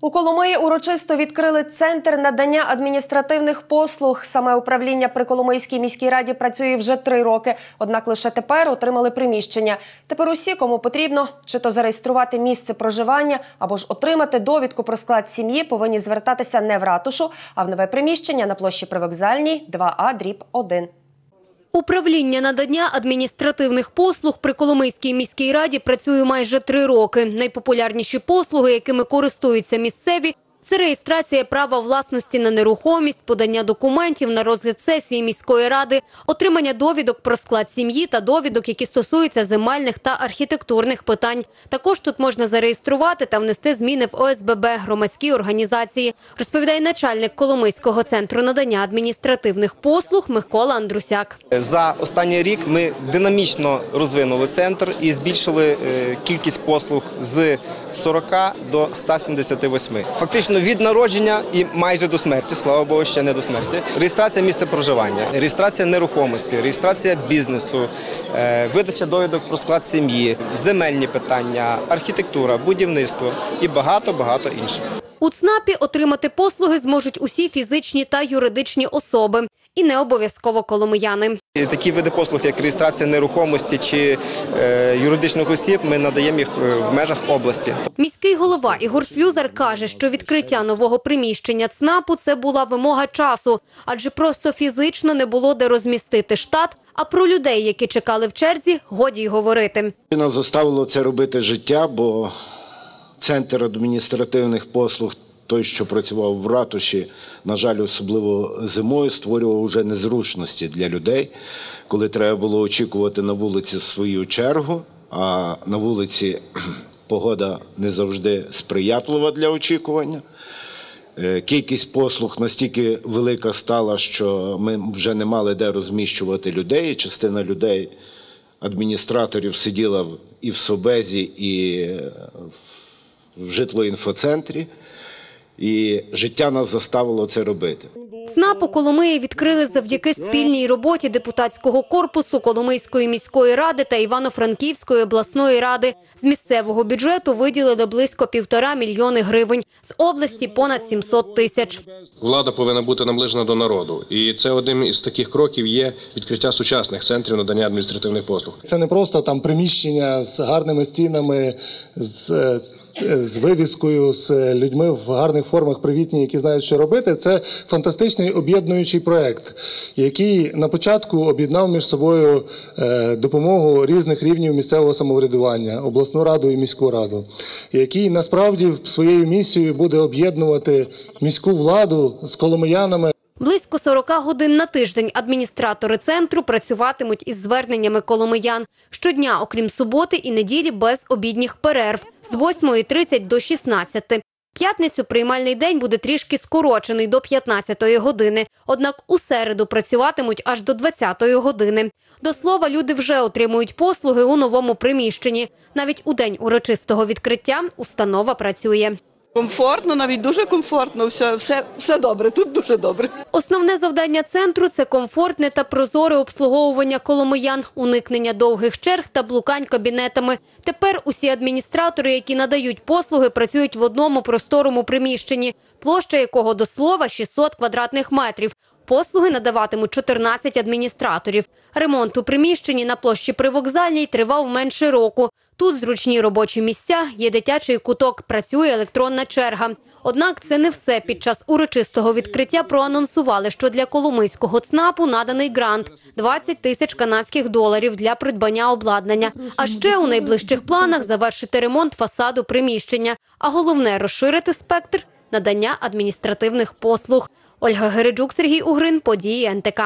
У Коломиї урочисто відкрили центр надання адміністративних послуг. Саме управління при Коломийській міській раді працює вже три роки. Однак лише тепер отримали приміщення. Тепер усі, кому потрібно, чи то зареєструвати місце проживання, або ж отримати довідку про склад сім'ї, повинні звертатися не в ратушу, а в нове приміщення на площі Привокзальній 2А дріб 1. Управління надання адміністративних послуг при Коломийській міській раді працює майже три роки. Найпопулярніші послуги, якими користуються місцеві, це реєстрація права власності на нерухомість, подання документів на розгляд сесії міської ради, отримання довідок про склад сім'ї та довідок, які стосуються земельних та архітектурних питань. Також тут можна зареєструвати та внести зміни в ОСББ, громадські організації, розповідає начальник Коломийського центру надання адміністративних послуг Микола Андрусяк. За останній рік ми динамічно розвинули центр і збільшили е, кількість послуг з 40 до 178. Фактично від народження і майже до смерті, слава Богу, ще не до смерті. Реєстрація місця проживання, реєстрація нерухомості, реєстрація бізнесу, е, видача довідок про склад сім'ї, земельні питання, архітектура, будівництво і багато багато інших. У ЦНАПі отримати послуги зможуть усі фізичні та юридичні особи. І не обов'язково коломияни. І Такі види послуг, як реєстрація нерухомості чи е, юридичних осіб, ми надаємо їх е, в межах області. Міський голова Ігор Слюзар каже, що відкриття нового приміщення ЦНАПу – це була вимога часу, адже просто фізично не було де розмістити штат, а про людей, які чекали в черзі, годі й говорити. Нас заставило це робити життя, бо центр адміністративних послуг, той, що працював в ратуші, на жаль, особливо зимою, створював вже незручності для людей, коли треба було очікувати на вулиці свою чергу, а на вулиці погода не завжди сприятлива для очікування. Е, Кількість послуг настільки велика стала, що ми вже не мали де розміщувати людей. Частина людей, адміністраторів, сиділа і в Собезі, і е, в житлоінфоцентрі. І життя нас заставило це робити. ЦНАП у Коломиї відкрили завдяки спільній роботі депутатського корпусу Коломийської міської ради та Івано-Франківської обласної ради. З місцевого бюджету виділили близько півтора мільйони гривень, з області – понад 700 тисяч. Влада повинна бути наближена до народу, і це один із таких кроків є відкриття сучасних центрів надання адміністративних послуг. Це не просто там приміщення з гарними стінами, з, е, з вивіскою, з людьми в гарних формах привітні, які знають, що робити. Це фантастичний об'єднуючий проект, який на початку об'єднав між собою е, допомогу різних рівнів місцевого самоврядування, обласну раду і міську раду, який насправді своєю місією буде об'єднувати міську владу з коломиянами. Близько 40 годин на тиждень адміністратори центру працюватимуть із зверненнями коломиян. Щодня, окрім суботи і неділі, без обідніх перерв з 8.30 до 16. П'ятницю приймальний день буде трішки скорочений до 15-ї години. Однак у середу працюватимуть аж до 20-ї години. До слова, люди вже отримують послуги у новому приміщенні. Навіть у день урочистого відкриття установа працює. Комфортно, навіть дуже комфортно. Все, все, все добре. Тут дуже добре. Основне завдання центру це комфортне та прозоре обслуговування коломиян, уникнення довгих черг та блукань кабінетами. Тепер усі адміністратори, які надають послуги, працюють в одному просторому приміщенні, площа якого до слова 600 квадратних метрів. Послуги надаватимуть 14 адміністраторів. Ремонт у приміщенні на площі Привокзальній тривав менше року. Тут зручні робочі місця, є дитячий куток, працює електронна черга. Однак це не все. Під час урочистого відкриття проанонсували, що для Коломийського ЦНАПу наданий грант – 20 тисяч канадських доларів для придбання обладнання. А ще у найближчих планах завершити ремонт фасаду приміщення. А головне – розширити спектр надання адміністративних послуг. Ольга Гереджук, Сергій Угрин, події НТК.